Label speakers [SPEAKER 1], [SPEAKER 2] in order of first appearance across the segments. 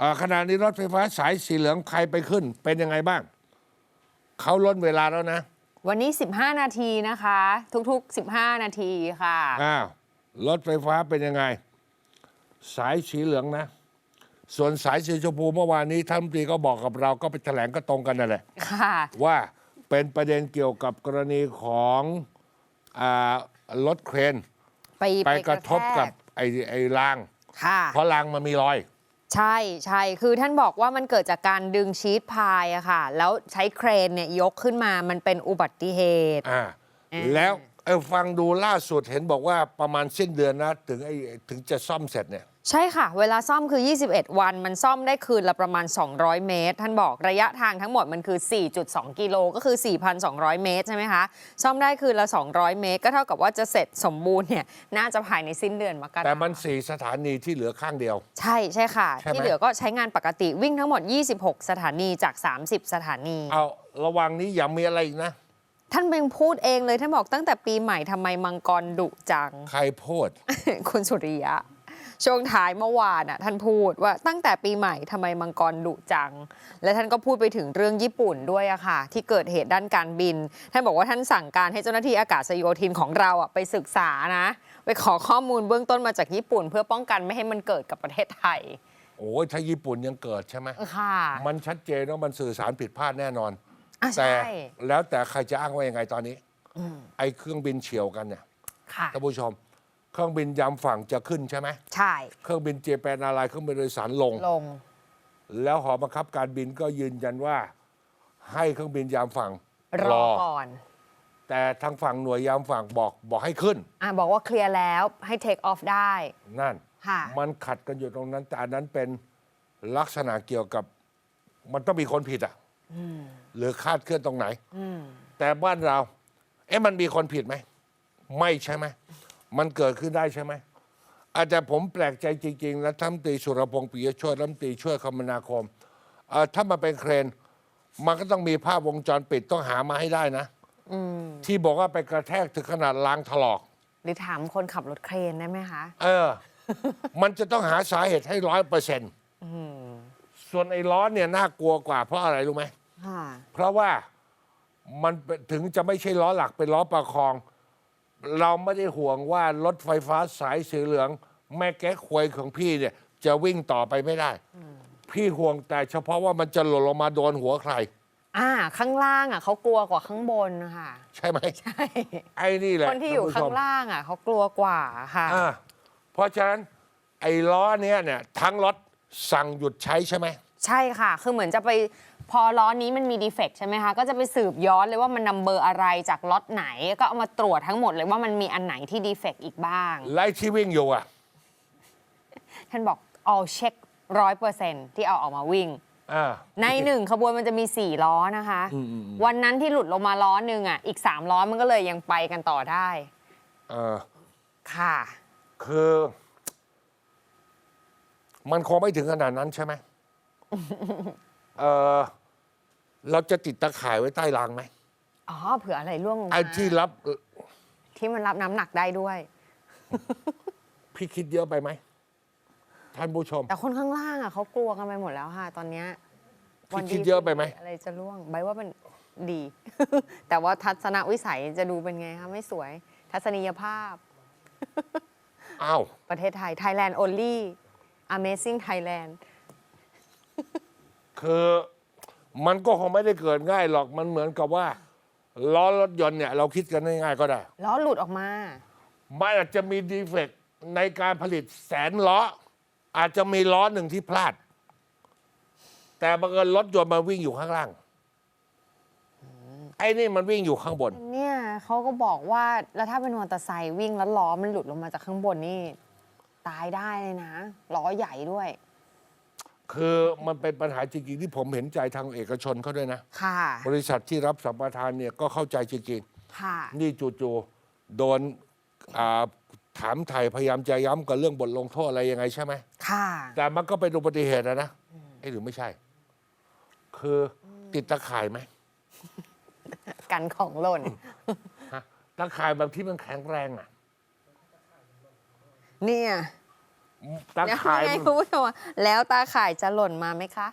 [SPEAKER 1] อ่าขณะนี้รถไฟฟ้าสายสีเหลืองใครไปขึ้น เป็นยังไงบ้าง เขาล้นเวลาแล้วนะ
[SPEAKER 2] วันนี้ 15 นาทีนะคะ ทุกๆ 15 นาทีค่ะ
[SPEAKER 1] อ้าวรถไฟฟ้าเป็นยังไง สายสีเหลืองนะ ส่วนสายสีชมพูเมื่อวานนี้ท่านรัฐมนตรีก็บอกกับเราก็ไปแถลงก็ตรงกันนั่นแหละ
[SPEAKER 2] ค่ะ
[SPEAKER 1] ว่าเป็นประเด็นเกี่ยวกับกรณีของอารถเครน
[SPEAKER 2] ไป
[SPEAKER 1] ไปกระทบกับ
[SPEAKER 2] แไอ้
[SPEAKER 1] ไอ้ราง
[SPEAKER 2] ค่ะ
[SPEAKER 1] เพราะรางมันมีรอย
[SPEAKER 2] ใช่ใช่คือท่านบอกว่ามันเกิดจากการดึงชีตพายอะค่ะ แล้วใช้เครนเนี่ยยกขึ้นมามันเป็นอุบัติเหตุ
[SPEAKER 1] อ่า
[SPEAKER 2] อ่า
[SPEAKER 1] แล้วเอ้ยฟังดูล่าสุดเห็นบอกว่าประมาณสิ้นเดือนนะ ถึงไอ้ถึงจะซ่อมเสร็จเนี่ย
[SPEAKER 2] ใช่ค่ะ เวลาซ่อมคือ 21 วัน มันซ่อมได้คืนละประมาณ 200 เมตร ท่านบอกระยะทางทั้งหมดมันคือ 4.2 กิโลก็คือ 4,200 เมตรใช่ไหมคะ ซ่อมได้คืนละ 200 เมตร ก็เท่ากับว่าจะเสร็จสมบูรณ์เนี่ยน่าจะภายในสิ้นเดือนมกรา
[SPEAKER 1] แต่มันสี่สถานีที่เหลือข้างเดียว
[SPEAKER 2] ใช่ใช่ค่ะ
[SPEAKER 1] ใช่ไหม
[SPEAKER 2] ที่เหลือก็ใช้งานปกติวิ่งทั้งหมด 26 สถานีจาก 30 สถานี
[SPEAKER 1] เอาระวังนี้อย่ามีอะไรอีกนะ
[SPEAKER 2] ท่านเบงพูดเองเลยท่านบอกตั้งแต่ปีใหม่ทำไมมังกรดุจัง
[SPEAKER 1] ใครพูด
[SPEAKER 2] คุณสุริยะ ช่วงท้ายเมื่อวานน่ะท่านพูดว่าตั้งแต่ปีใหม่ทำไมมังกรดุจัง และท่านก็พูดไปถึงเรื่องญี่ปุ่นด้วยอะค่ะ ที่เกิดเหตุด้านการบิน ท่านบอกว่าท่านสั่งการให้เจ้าหน้าที่อากาศโยธินของเราอะไปศึกษานะ ไปขอข้อมูลเบื้องต้นมาจากญี่ปุ่น เพื่อป้องกันไม่ให้มันเกิดกับประเทศไทย
[SPEAKER 1] โอ้ยถ้าญี่ปุ่นยังเกิดใช่ไหม
[SPEAKER 2] ค่ะ
[SPEAKER 1] มันชัดเจนว่ามันสื่อสารผิดพลาดแน่นอน
[SPEAKER 2] อะ
[SPEAKER 1] แต่
[SPEAKER 2] ใช่
[SPEAKER 1] แล้วแต่ใครจะอ้างว่ายังไงตอนนี้ไอ้เครื่องบินเฉียวกันเนี่ย
[SPEAKER 2] ค่ะ
[SPEAKER 1] ท่านผู้ชม เครื่องบินยามฝั่งจะขึ้นใช่ไหม
[SPEAKER 2] ใช่
[SPEAKER 1] เครื่องบินเจแปนอะไรเครื่องบินโดยสารลง
[SPEAKER 2] ลง
[SPEAKER 1] แล้วหอบังคับการบินก็ยืนยันว่า ให้เครื่องบินยามฝั่ง
[SPEAKER 2] รอก่อน
[SPEAKER 1] แต่ทางฝั่งหน่วยยามฝั่งบอกบอกให้ขึ้น
[SPEAKER 2] อะบอกว่าเคลียร์แล้วให้ take off ได้
[SPEAKER 1] นั่น
[SPEAKER 2] ค่ะ
[SPEAKER 1] มันขัดกันอยู่ตรงนั้น แต่อันนั้นเป็นลักษณะเกี่ยวกับ มันต้องมีคนผิดอะหรือคาดเคลื่อนตรงไหนแต่บ้านเรา เอ๊ะมันมีคนผิดไหม ไม่ใช่ไหม มันเกิดขึ้นได้ใช่ไหมอาจจะผมแปลกใจจริงๆนะท่านรัฐมนตรีสุรพงษ์ปิยโชติรัฐมนตรีช่วยคมนาคมเอ่อถ้ามันเป็นเครน มันก็ต้องมีภาพวงจรปิดต้องหามาให้ได้นะที่บอกว่าไปกระแทกถึงขนาดล้างถลอก
[SPEAKER 2] หรือถามคนขับรถเครนได้ไหมคะ
[SPEAKER 1] เออ มันจะต้องหาสาเหตุให้ร้อยเปอร์เซ็นต์ส่วนไอ้ล้อเนี่ยน่ากลัวกว่าเพราะอะไรรู้ไหม
[SPEAKER 2] ค่ะ
[SPEAKER 1] เพราะว่ามันเป็นถึงจะไม่ใช่ล้อหลักเป็นล้อประคอง เราไม่ได้ห่วงว่ารถไฟฟ้าสายสีเหลือง แม่แก๊กควยของพี่เนี่ย จะวิ่งต่อไปไม่ได้ พี่ห่วงแต่เฉพาะว่ามันจะหล่นลงมาโดนหัวใคร
[SPEAKER 2] อ่า ข้างล่างอะเขากลัวกว่าข้างบนค่ะ
[SPEAKER 1] ใช่ไหม
[SPEAKER 2] ใช่
[SPEAKER 1] ไอ้นี่แหละ
[SPEAKER 2] คนที่อยู่
[SPEAKER 1] ท่
[SPEAKER 2] ข้าน
[SPEAKER 1] ผู้
[SPEAKER 2] ง
[SPEAKER 1] ชม
[SPEAKER 2] ล่างอะเขากลัวกว่าค่ะ
[SPEAKER 1] อ่าเพราะฉะนั้นไอ้ล้อเนี้ยเนี่ยทั้งรถสั่งหยุดใช้ใช่ไหม
[SPEAKER 2] ใช่ค่ะ คือเหมือนจะไป พอล้อนี้มันมีดีเฟกต์ใช่ไหมคะ ก็จะไปสืบย้อนเลยว่ามันนำเบอร์อะไรจากล็อตไหน ก็เอามาตรวจทั้งหมดเลยว่ามันมีอันไหนที่ดีเฟกต์อีกบ้าง
[SPEAKER 1] ไล่ที่วิ่งอยู่อะ
[SPEAKER 2] ท่านบอก all check ร้อยเปอร์เซ็นที่เอาออกมาวิ่ง
[SPEAKER 1] อ่า
[SPEAKER 2] ในหนึ่งขบวนมันจะมี 4 ล้อนะคะวันนั้นที่หลุดลงมาล้อหนึ่งอะอีก 3 ล้อมันก็เลยยังไปกันต่อได้
[SPEAKER 1] เออ
[SPEAKER 2] ค่ะ
[SPEAKER 1] คือ มันคงไม่ถึงขนาดนั้นใช่ไหม เออเราจะติดตะข่ายไว้ใต้รางไหม
[SPEAKER 2] อ๋อเผื่ออะไรร่วงลงมา
[SPEAKER 1] ไอ้ที่รับ
[SPEAKER 2] ที่มันรับน้ำหนักได้ด้วย
[SPEAKER 1] พี่คิดเยอะไปไหมท่านผู้ชม
[SPEAKER 2] แต่คนข้างล่างอะเขากลัวกันไปหมดแล้วค่ะ ตอนเนี้ย
[SPEAKER 1] พี่คิดเยอะไปไหม
[SPEAKER 2] อะไรจะร่วงใบว่ามันดี แต่ว่าทัศนวิสัยจะดูเป็นไงคะไม่สวย ทัศนียภาพ
[SPEAKER 1] อ้าว
[SPEAKER 2] ประเทศไทย Thailand only Amazing Thailand
[SPEAKER 1] คือมันก็คงไม่ได้เกิดง่ายหรอกมันเหมือนกับว่าล้อรถยนต์เนี่ยเราคิดกันง่ายๆก็ได้
[SPEAKER 2] ล้อหลุดออกมา
[SPEAKER 1] มันอาจจะมีดีเฟกต์ในการผลิตแสนล้อ อาจจะมีล้อหนึ่งที่พลาด แต่บังเอิญรถยนต์มันวิ่งอยู่ข้างล่างไอ้นี่มันวิ่งอยู่ข้างบน
[SPEAKER 2] เนี่ยเขาก็บอกว่าแล้วถ้าเป็นมอเตอร์ไซค์วิ่งแล้วล้อมันหลุดลงมาจากข้างบนนี่ ตายได้เลยนะล้อใหญ่ด้วย
[SPEAKER 1] คือมันเป็นปัญหาจริงๆที่ผมเห็นใจทางเอกชนเขาด้วยนะ
[SPEAKER 2] ค่ะ
[SPEAKER 1] บริษัทที่รับสัมปทานเนี่ยก็เข้าใจจริง
[SPEAKER 2] ค่ะ
[SPEAKER 1] ๆนี่จู่ๆโดนอ่าถามไทยพยายามจะย้ำกับเรื่องบทลงโทษอะไรยังไงใช่ไหม
[SPEAKER 2] ค่ะ
[SPEAKER 1] แต่มันก็เป็นอุบัติเหตุนะนะเอ้หรือไม่ใช่ คือติดตะข่ายไหม
[SPEAKER 2] กันของหล่น
[SPEAKER 1] ฮะตะข่ายแบบที่มันแข็งแรงอะ
[SPEAKER 2] เนี่ย
[SPEAKER 1] ตา
[SPEAKER 2] เดี๋ยว
[SPEAKER 1] ข่าย
[SPEAKER 2] ไง
[SPEAKER 1] มัน
[SPEAKER 2] คุณผู้ชมอะแล้วตาข่ายจะหล่นมาไหมคะ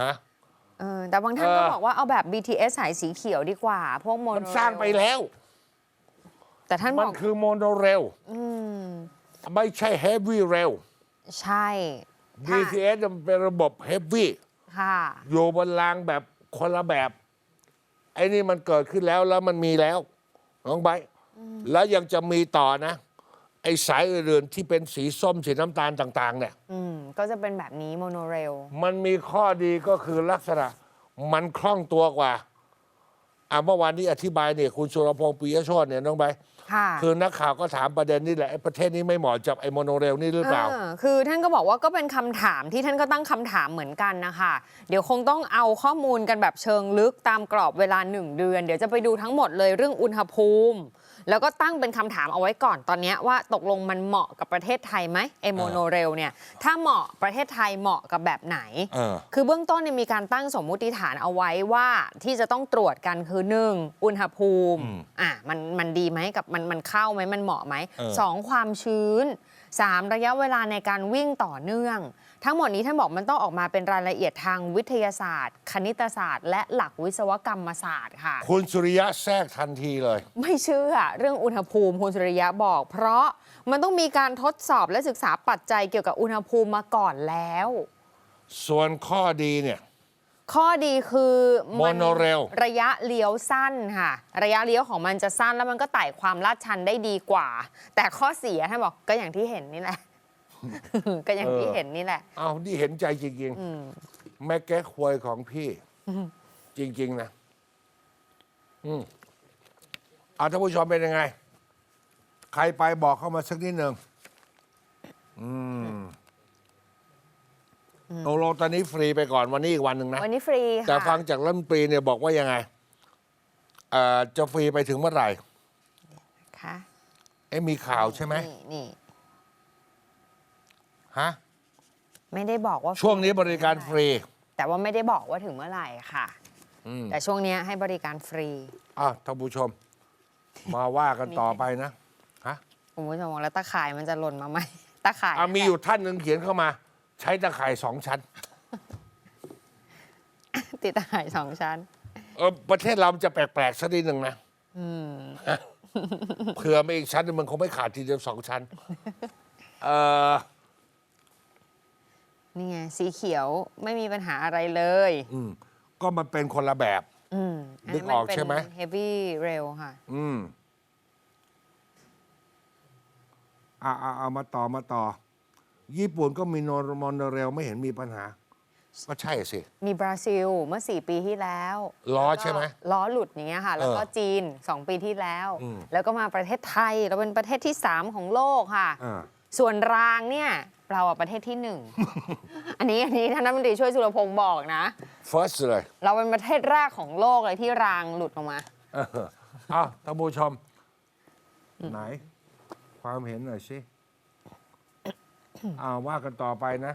[SPEAKER 1] ฮะ
[SPEAKER 2] เออแต่บางท่านก็
[SPEAKER 1] เออ
[SPEAKER 2] บอกว่าเอาแบบ BTS สายสีเขียวดีกว่า พวกโมโน
[SPEAKER 1] มันสร้างไปแล้ว
[SPEAKER 2] แต่ท่านบ
[SPEAKER 1] มัน
[SPEAKER 2] อก
[SPEAKER 1] คือโมโนเรล
[SPEAKER 2] อืม
[SPEAKER 1] ไม่ใช่เฮฟวี่เรล
[SPEAKER 2] ใช่ถ้า
[SPEAKER 1] BTS มันเป็นระบบเฮฟวี่
[SPEAKER 2] ค่ะ
[SPEAKER 1] อยู่บนรางแบบคนละแบบ ไอ้นี่มันเกิดขึ้นแล้วแล้วมันมีแล้วน้องใบร์ทแล้วยังจะมีต่อนะ ไอ้สายอื่นๆที่เป็นสีส้มสีน้ำตาลต่างๆ เนี่ย
[SPEAKER 2] อืมก็จะเป็นแบบนี้โมโนเรล
[SPEAKER 1] มันมีข้อดีก็คือลักษณะ มันคล่องตัวกว่า อะเมื่อวานนี้อธิบายเนี่ยคุณสุรพงษ์ปิยโชตเนี่ยน้องใบร์ท
[SPEAKER 2] ค่ะ
[SPEAKER 1] คือนักข่าวก็ถามประเด็นนี่แหละไอ้ประเทศนี้ไม่เหมาะกับไอ้โมโนเรลนี่หรือเปล่า
[SPEAKER 2] เออคือท่านก็บอกว่าก็เป็นคำถามที่ท่านก็ตั้งคำถามเหมือนกันนะคะเดี๋ยวคงต้องเอาข้อมูลกันแบบเชิงลึกตามกรอบเวลาหนึ่งเดือน เดี๋ยวจะไปดูทั้งหมดเลยเรื่องอุณหภูมิ แล้วก็ตั้งเป็นคำถามเอาไว้ก่อนตอนเนี้ยว่าตกลงมันเหมาะกับประเทศไทยไหมไอโมโนเรลเนี่ยถ้าเหมาะประเทศไทยเหมาะกับแบบไหน
[SPEAKER 1] เออ
[SPEAKER 2] คือเบื้องต้นเนี่ยมีการตั้งสมมุติฐานเอาไว้ว่าที่จะต้องตรวจกันคือหนึ่งอุณหภูมิ
[SPEAKER 1] อืม
[SPEAKER 2] อะมันมันดีไหมกับมันมันเข้าไหมมันเหมาะไหม
[SPEAKER 1] เออ
[SPEAKER 2] สองความชื้นสามระยะเวลาในการวิ่งต่อเนื่อง ทั้งหมดนี้ท่านบอกมันต้องออกมาเป็นรายละเอียดทางวิทยาศาสตร์ คณิตศาสตร์ และหลักวิศวกรรมศาสตร์ค่ะ
[SPEAKER 1] คุณสุริยะแทรกทันทีเลย
[SPEAKER 2] ไม่เชื่อเรื่องอุณหภูมิคุณสุริยะบอก เพราะมันต้องมีการทดสอบและศึกษาปัจจัยเกี่ยวกับอุณหภูมิมาก่อนแล้ว
[SPEAKER 1] ส่วนข้อดีเนี่ย
[SPEAKER 2] ข้อดีคือมัน
[SPEAKER 1] Monorail
[SPEAKER 2] ระยะเลี้ยวสั้นค่ะ ระยะเลี้ยวของมันจะสั้นแล้วมันก็ไต่ความลาดชันได้ดีกว่า แต่ข้อเสียท่านบอกก็อย่างที่เห็นนี่แหละ ก็อย่างที่เห็นนี่แหละ
[SPEAKER 1] เอานี่เห็นใจจริง
[SPEAKER 2] อืม
[SPEAKER 1] ๆ แม่แก้ควยของพี่ จริง ๆ นะ อืมเอาท่านผู้ชมเป็นยังไง ใครไปบอกเข้ามาสักนิดหนึ่งอืม ตกลงตอนนี้ฟรีไปก่อนวันนี้อีกวันหนึ่งนะ
[SPEAKER 2] วันนี้ฟรีค่ะ
[SPEAKER 1] แต่ฟังจากรัฐมนตรีเนี่ยบอกว่ายังไงเอ่อจะฟรีไปถึงเมื่อไหร่
[SPEAKER 2] ค่ะ
[SPEAKER 1] เอ๊ะมีข่าวใช่ไหม
[SPEAKER 2] นี่นี่
[SPEAKER 1] ฮะ
[SPEAKER 2] ไม่ได้บอกว่า
[SPEAKER 1] ช่วงนี้บริการฟรี
[SPEAKER 2] แต่ว่าไม่ได้บอกว่าถึงเมื่อไหร่ค่ะ
[SPEAKER 1] อืม
[SPEAKER 2] แต่ช่วงเนี้ยให้บริการฟรี
[SPEAKER 1] อ้าวท่านผู้ชม มาว่ากันต่อไปนะ ฮะ
[SPEAKER 2] คุณผู้ชมบอกแล้วตาข่ายมันจะหล่นมาไหมตาข่าย
[SPEAKER 1] อะมีอยู่ท่านหนึ่งเขียนเข้ามา ใช้ตะข่ายสองชั้น
[SPEAKER 2] ติดตาข่ายสองชั้น
[SPEAKER 1] เออประเทศเรามันจะแปลกๆสักนิดหนึ่งนะ
[SPEAKER 2] อืม
[SPEAKER 1] เผื่อมาอีกชั้นหนึ่งมันคงไม่ขาดทีเดียวสองชั้น เออ
[SPEAKER 2] นี่ไงสีเขียวไม่มีปัญหาอะไรเลย
[SPEAKER 1] อืมก็มันเป็นคนละแบบ
[SPEAKER 2] อืม
[SPEAKER 1] นึกออกใช่ไหม
[SPEAKER 2] เฮฟวี่เรลค่ะ
[SPEAKER 1] อืมอ่าเอามาต่อมาต่อ ญี่ปุ่นก็มีโนมอนเรลไม่เห็นมีปัญหา ก็ใช่สิ
[SPEAKER 2] มีบราซิลเมื่อ 4 ปีที่แล้ว
[SPEAKER 1] ล้อใช่ไหม
[SPEAKER 2] ก็ล้อหลุดอย่างเงี้ยค่ะ แล้วก็
[SPEAKER 1] เออ
[SPEAKER 2] จีน 2 ปีที่แล้ว
[SPEAKER 1] อืม
[SPEAKER 2] แล้วก็มาประเทศไทย เราเป็นประเทศที่ 3 ของโลกค่ะ
[SPEAKER 1] อ่า
[SPEAKER 2] ส่วนรางเนี่ย เราอะประเทศที่หนึ่ง อันนี้อันนี้ท่านรัฐมนตรีช่วยสุรพงศ์บอกนะ
[SPEAKER 1] first เลย
[SPEAKER 2] เราเป็นประเทศแรกของโลกเลยที่รางหลุดออกมา
[SPEAKER 1] เอออ้าวท่านผู้ชม ไหน ความเห็นหน่อยสิ อ่าว่ากันต่อไปนะ